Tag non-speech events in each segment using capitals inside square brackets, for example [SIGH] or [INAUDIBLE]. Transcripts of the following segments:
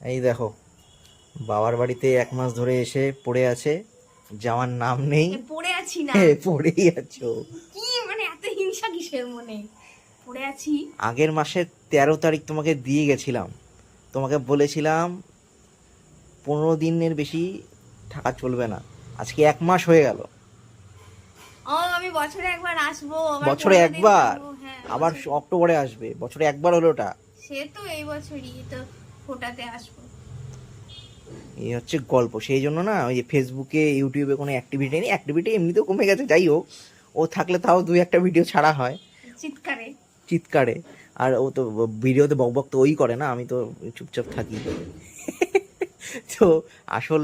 এই দেখো বাবার বাড়িতে এক মাস ধরে এসে পড়ে আছে যাওয়ার নাম নেই। পড়ে আছি না। পড়েই আছো। কি মানে এত হিংসা কিসের মনে? পড়ে আছি। আগের মাসের তেরো তারিখ তোমাকে দিয়ে গেছিলাম। তোমাকে বলেছিলাম পনেরো দিনের বেশি থাকা চলবে না। আজকে এক মাস হয়ে গেল। আমি বছরে একবার আসব বছরে একবার? হ্যাঁ, আবার অক্টোবরে আসবে বছরে একবার হলো ওটা। সে তো এই বছরই তো ফোটাতে আসব। এই হচ্ছে গল্প। সেই জন্য না ওই যে ফেসবুকে ইউটিউবে কোনো অ্যাক্টিভিটি নেই। অ্যাক্টিভিটি এমনিতেও কমে গেছে। যাই হোক ও থাকলে তাও দুই একটা ভিডিও ছাড়া হয়। চিৎকারে। চিৎকারে। আর ও তো ভিডিওতে বক বক তো ওই করে না। আমি তো চুপচাপ থাকি। [LAUGHS] তো আসল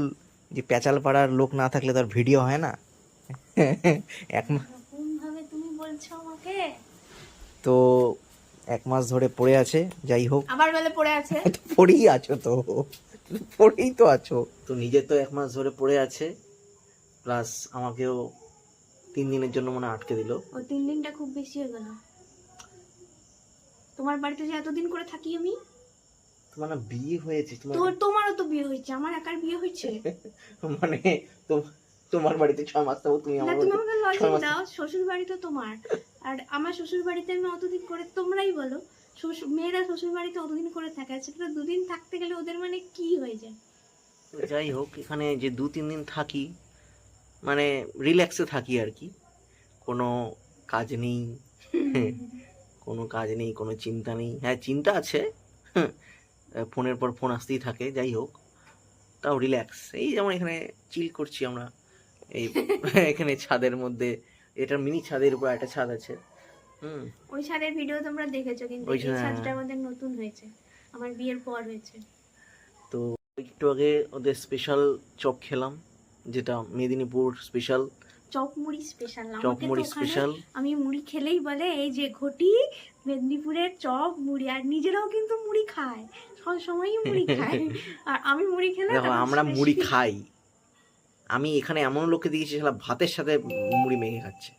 যে প্যাচাল পাড়ার লোক না থাকলে তার ভিডিও হয় না। [LAUGHS] এক তো এক মাস ধরে পড়ে আছে যাই হোক। আমার বলে পড়ে আছে। [LAUGHS] পড়েই আছো তো। পড়েই তো আছো। তো নিজে তো এক মাস ধরে পড়ে আছে প্লাস আমাকেও তিন দিনের জন্য মনে আটকে দিল। ও তিন দিনটা খুব বেশি হয়ে গেল। তোমার বাড়িতে যে এতদিন করে থাকি আমি? তোমার না বিয়ে হয়েছে তোমার তোমারও তো বিয়ে হয়েছে আমার একার বিয়ে হয়েছে। [LAUGHS] মানে তো- তোমার বাড়িতে ছ মাস থাকব তুমি আমার তুমি আমাকে ছয় লজিক দাও শ্বশুর বাড়ি তো তোমার। আর আমার শ্বশুর বাড়িতে আমি অতদিন করে তোমরাই বলো শ্বশুর মেয়েরা শ্বশুর বাড়িতে অতদিন করে থাকে আর সেটা দুদিন থাকতে গেলে ওদের মানে কি হয়ে যায়? যাই হোক এখানে যে দু তিন দিন থাকি মানে রিল্যাক্সে থাকি আর কি। কোনো কাজ নেই কোনো কাজ নেই কোনো চিন্তা নেই। হ্যাঁ চিন্তা আছে ফোনের পর ফোন আসতেই থাকে যাই হোক তাও রিল্যাক্স এই যেমন এখানে চিল করছি আমরা। এই [LAUGHS] এখানে ছাদের মধ্যে এটার মিনি ছাদের উপর একটা ছাদ আছে। হুম। ওই ছাদের ভিডিও তোমরা দেখেছ কিন্তু ওই ছাদটা আমাদের নতুন হয়েছে। আমার বিয়ের পর হয়েছে। তো একটু আগে ওদের স্পেশাল চপ খেলাম যেটা মেদিনীপুর স্পেশাল চপ মুড়ি স্পেশাল চপ মুড়ি স্পেশাল আমি মুড়ি খেলেই বলে এই যে ঘটি মেদিনীপুরের চপ মুড়ি আর নিজেরাও কিন্তু মুড়ি খায়। সব সময়ই মুড়ি খায়। [LAUGHS] আর আমি মুড়ি খেলে আমরা মুড়ি খাই। আমি এখানে এমন লোককে দেখেছি সেটা ভাতের সাথে মুড়ি মেখে খাচ্ছে।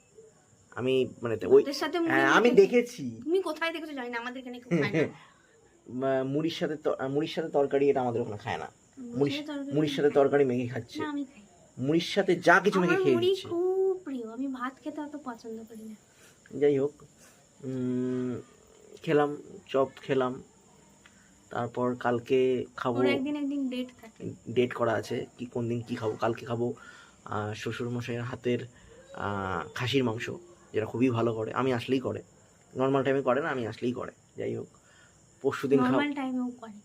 আমি মানে ওই হ্যাঁ, আমি দেখেছি। তুমি কোথায় দেখেছ জানি না আমাদের এখানে [LAUGHS] মুড়ির সাথে মুড়ির সাথে তরকারি এটা আমাদের ওখানে খায় না। মুড়ির সাথে তরকারি? মেখে খাচ্ছে। না আমি খাই। মুড়ির সাথে যা কিছু মেখে খেয়ে মুড়ি দিচ্ছে। খুব প্রিয় আমি ভাত খেতে অত পছন্দ করি না। যাই হোক খেলাম চপ খেলাম। তারপর কালকে খাব একদিন একদিন ডেট থাকে। ডেট করা আছে কি কোন দিন কি খাব কালকে খাব। শ্বশুর মশাইয়ের হাতের খাসির মাংস যেটা খুবই ভালো করে। আমি আসলেই করে। নর্মাল টাইমে করে না আমি আসলেই করে। যাই হোক পরশু দিন খাব। নর্মাল টাইমেও করে।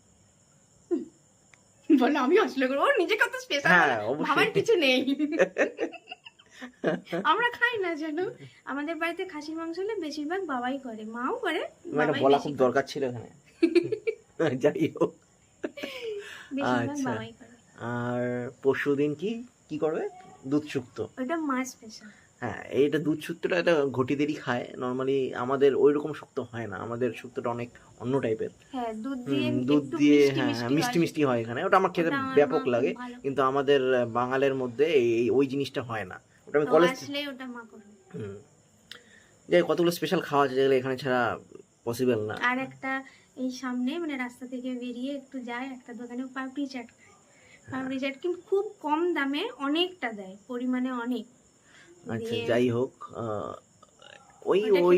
বলে আমি আসলে করব। ওর নিজে কত স্পেশাল হ্যাঁ অবশ্যই। ভাবার কিছু নেই। আমরা খাই না জানো আমাদের বাড়িতে খাসির মাংস হলে বেশিরভাগ বাবাই করে মাও করে মানে বলা খুব দরকার ছিল এখানে। [LAUGHS] যাই হোক। আচ্ছা। আর পরশু দিন কি কি করবে? দুধ শুক্তো। ওটা মা স্পেশাল হ্যাঁ এইটা দুধ শুক্তোটা এটা ঘটিদেরই খায়। নর্মালি আমাদের ওই রকম শুক্তো হয় না। আমাদের শুক্তোটা অনেক অন্য টাইপের হ্যাঁ দুধ দিয়ে দুধ দিয়ে হ্যাঁ মিষ্টি মিষ্টি হয়। এখানে। ওটা আমার খেতে ব্যাপক লাগে। কিন্তু আমাদের বাঙালের মধ্যে এই ওই জিনিসটা হয় না। ওটা আমি কলেজ হুম। যাই কতগুলো স্পেশাল খাওয়া আছে যেগুলো এখানে ছাড়া পসিবল না? আর একটা এই সামনে মানে রাস্তা থেকে বেরিয়ে একটু যায় একটা দোকানে পাপড়ি চাট খায়। পাপড়ি চাট কিন্তু খুব কম দামে অনেকটা দেয় পরিমাণে অনেক। আচ্ছা যাই হোক ওই ওই।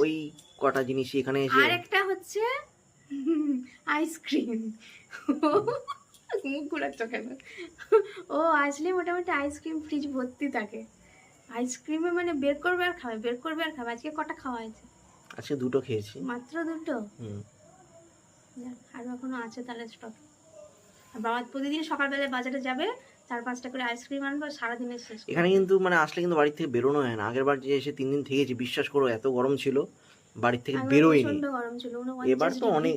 ওই কটা জিনিস এখানে এসে আর একটা হচ্ছে আইসক্রিম। মুখ ঘুরাচ্ছ কেন? ও আসলে মোটামুটি আইসক্রিম ফ্রিজ ভর্তি থাকে। আইসক্রিমে মানে বের করবে আর খাবে বের করবে আর খাবে। আজকে কটা খাওয়া হয়েছে? আজকে দুটো খেয়েছি। মাত্র দুটো? হুম। যাক, আরও এখনও আছে তাহলে স্টক আর বাবা প্রতিদিন সকালবেলায় বাজারে যাবে চার পাঁচটা করে আইসক্রিম আনব সারাদিনের শেষ এখানে কিন্তু মানে আসলে কিন্তু বাড়ি থেকে বেরোনো হয় না। আগের বার যে এসে তিন দিন থেকেছি বিশ্বাস করো এত গরম ছিল বাড়ির থেকে বেরোয়নি। এবার তো অনেক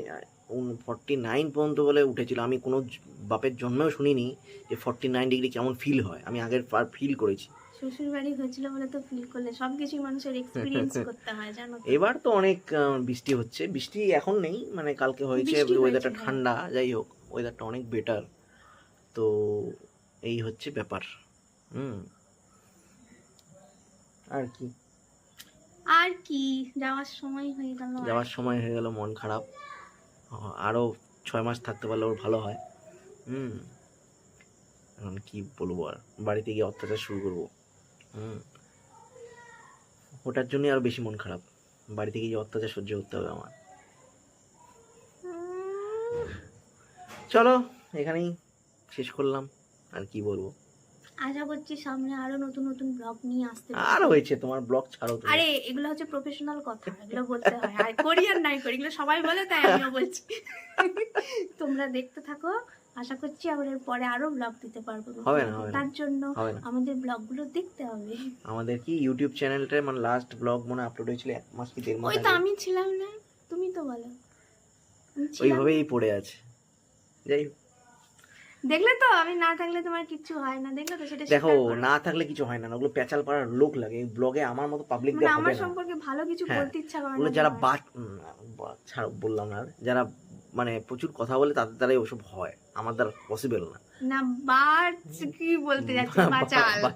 ফর্টি নাইন পর্যন্ত বলে উঠেছিল। আমি কোনো বাপের জন্মেও শুনিনি যে ফর্টি নাইন ডিগ্রি কেমন ফিল হয়। আমি আগের ফিল করেছি। শ্বশুর বাড়ি হয়েছিল বলে তো ফিল করলে সবকিছুই মানুষের এক্সপিরিয়েন্স [LAUGHS] করতে হয় জানো তো? এবার তো অনেক বৃষ্টি হচ্ছে। বৃষ্টি এখন নেই মানে কালকে হয়েছে ওয়েদারটা হ্যাঁ। ঠান্ডা যাই হোক ওয়েদারটা অনেক বেটার তো এই হচ্ছে ব্যাপার হুম। আর কি? আর কি যাওয়ার সময় হয়ে গেল যাওয়ার সময় হয়ে গেল মন খারাপ। আরও ছয় মাস থাকতে পারলে ওর ভালো হয় হুম। এখন কি বলব আর বাড়িতে গিয়ে অত্যাচার শুরু করব। ওটার জন্যই আরও বেশি মন খারাপ। বাড়িতে গিয়ে অত্যাচার সহ্য করতে হবে আমার। চলো এখানেই শেষ করলাম। আর কি বলব? আশা করছি সামনে আরও নতুন নতুন ব্লগ নিয়ে আসতে। আর হয়েছে তোমার ব্লগ ছাড়ো। আরে এগুলো হচ্ছে প্রফেশনাল কথা এগুলো বলতে হয়। আর করি আর নাই করি এগুলো সবাই বলে তাই আমিও বলছি। তোমরা দেখতে থাকো আশা করছি এর পরে আরও ব্লগ দিতে পারব হবে না। তার জন্য আমাদের ব্লগগুলো দেখতে হবে। আমাদের কি ইউটিউব চ্যানেলটা মানে লাস্ট ব্লগ মনে আপলোড হয়েছিল এক মাস কি দেড় মাস ওই তো আমি ছিলাম না তুমি তো বলো। ওইভাবেই পড়ে আছে। যাই দেখলে তো আমি না থাকলে তোমার কিছু হয় না। দেখলে তো সেটা দেখো না থাকলে কিছু হয় না ওগুলো পেঁচাল পাড়ার লোক লাগে। এই ব্লগে আমার মতো পাবলিক মানে হবে আমার সম্পর্কে ভালো কিছু হ্যাঁ, বলতে ইচ্ছা করে না যারা। বাট ছাড়ো বললাম না যারা মানে প্রচুর কথা বলে তাদের দ্বারাই ওসব হয়। আমার দ্বারা পসিবল না। না বাচ কি বলতে যাচ্ছে বাচাল [LAUGHS]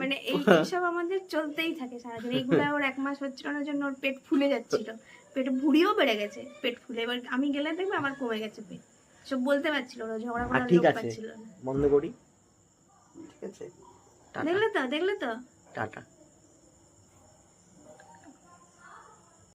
মানে এই সব আমাদের চলতেই থাকে সারাদিন। ওর এক মাস হচ্ছিল জন্য ওর পেট ফুলে যাচ্ছিল। পেট ভুড়িও বেড়ে গেছে পেট ফুলে। এবার আমি গেলে দেখবে আমার কমে গেছে পেট। সব বলতে পারছিল না ঝগড়া করার লোক পাচ্ছিল না। বন্ধ করি। ঠিক আছে। দেখলে তো দেখলে তো। টাটা।